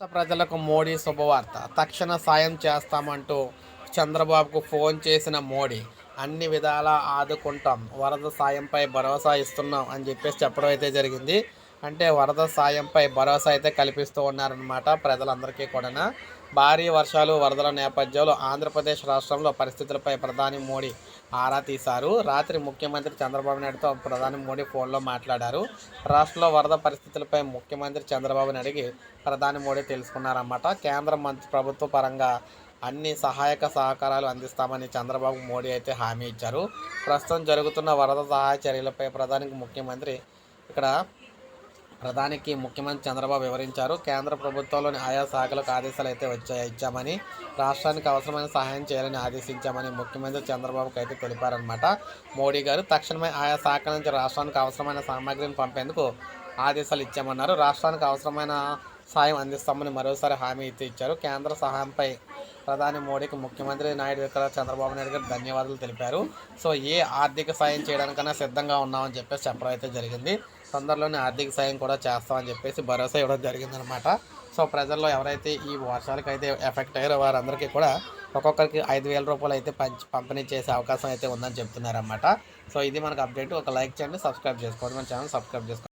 రాష్ట్ర ప్రజలకు మోడీ శుభవార్త. తక్షణ సాయం చేస్తామంటూ చంద్రబాబుకు ఫోన్ చేసిన మోడీ అన్ని విధాలా ఆదుకుంటాం. వరద సాయంపై భరోసా ఇస్తున్నాం అని చెప్పేసి చెప్పడం అయితే జరిగింది. అంటే వరద సాయంపై భరోసా అయితే కల్పిస్తూ ఉన్నారనమాట ప్రజలందరికీ కూడా భారీ వర్షాలు వరదల నేపథ్యంలో ఆంధ్రప్రదేశ్ రాష్ట్రంలో పరిస్థితులపై ప్రధాని మోడీ ఆరా తీశారు. రాత్రి ముఖ్యమంత్రి చంద్రబాబు నాయుడుతో ప్రధాని మోడీ ఫోన్లో మాట్లాడారు. రాష్ట్రంలో వరద పరిస్థితులపై ముఖ్యమంత్రి చంద్రబాబుని అడిగి ప్రధాని మోడీ తెలుసుకున్నారన్నమాట. కేంద్ర మంత్రి ప్రభుత్వ పరంగా అన్ని సహాయక సహకారాలు అందిస్తామని చంద్రబాబు మోడీ అయితే హామీ ఇచ్చారు. ప్రస్తుతం జరుగుతున్న వరద సహాయ చర్యలపై ప్రధానికి ముఖ్యమంత్రి ఇక్కడ ప్రధానికి ముఖ్యమంత్రి చంద్రబాబు వివరించారు. కేంద్ర ప్రభుత్వంలోని ఆయా శాఖలకు ఆదేశాలు అయితే వచ్చాయి. ఇచ్చామని రాష్ట్రానికి అవసరమైన సహాయం చేయాలని ఆదేశించామని ముఖ్యమంత్రి చంద్రబాబుకి అయితే తెలిపారనమాట మోడీ గారు తక్షణమే ఆయా శాఖల నుంచి రాష్ట్రానికి అవసరమైన సామాగ్రిని పంపేందుకు ఆదేశాలు ఇచ్చామన్నారు. రాష్ట్రానికి అవసరమైన సాయం అందిస్తామని మరోసారి హామీ అయితే ఇచ్చారు. కేంద్ర సహాయంపై ప్రధాని మోడీకి ముఖ్యమంత్రి నాయుడు ఇక్కడ చంద్రబాబు నాయుడు గారు ధన్యవాదాలు తెలిపారు. సో ఏ ఆర్థిక సాయం చేయడానికైనా సిద్ధంగా ఉన్నామని చెప్పేసి చెప్పడం అయితే జరిగింది. తొందరలోనే ఆర్థిక సాయం కూడా చేస్తామని చెప్పేసి భరోసా ఇవ్వడం జరిగిందనమాట సో ప్రజల్లో ఎవరైతే ఈ వర్షాలకు అయితే ఎఫెక్ట్ అయ్యారో వారందరికీ కూడా ఒక్కొక్కరికి ఐదు వేల రూపాయలు అయితే పంచి పంపిణీ చేసే అవకాశం అయితే ఉందని చెప్తున్నారన్నమాట. సో ఇది మనకు అప్డేట్. ఒక లైక్ చేయండి సబ్స్క్రైబ్ చేసుకోండి. మన ఛానల్ సబ్స్క్రైబ్ చేసుకోండి.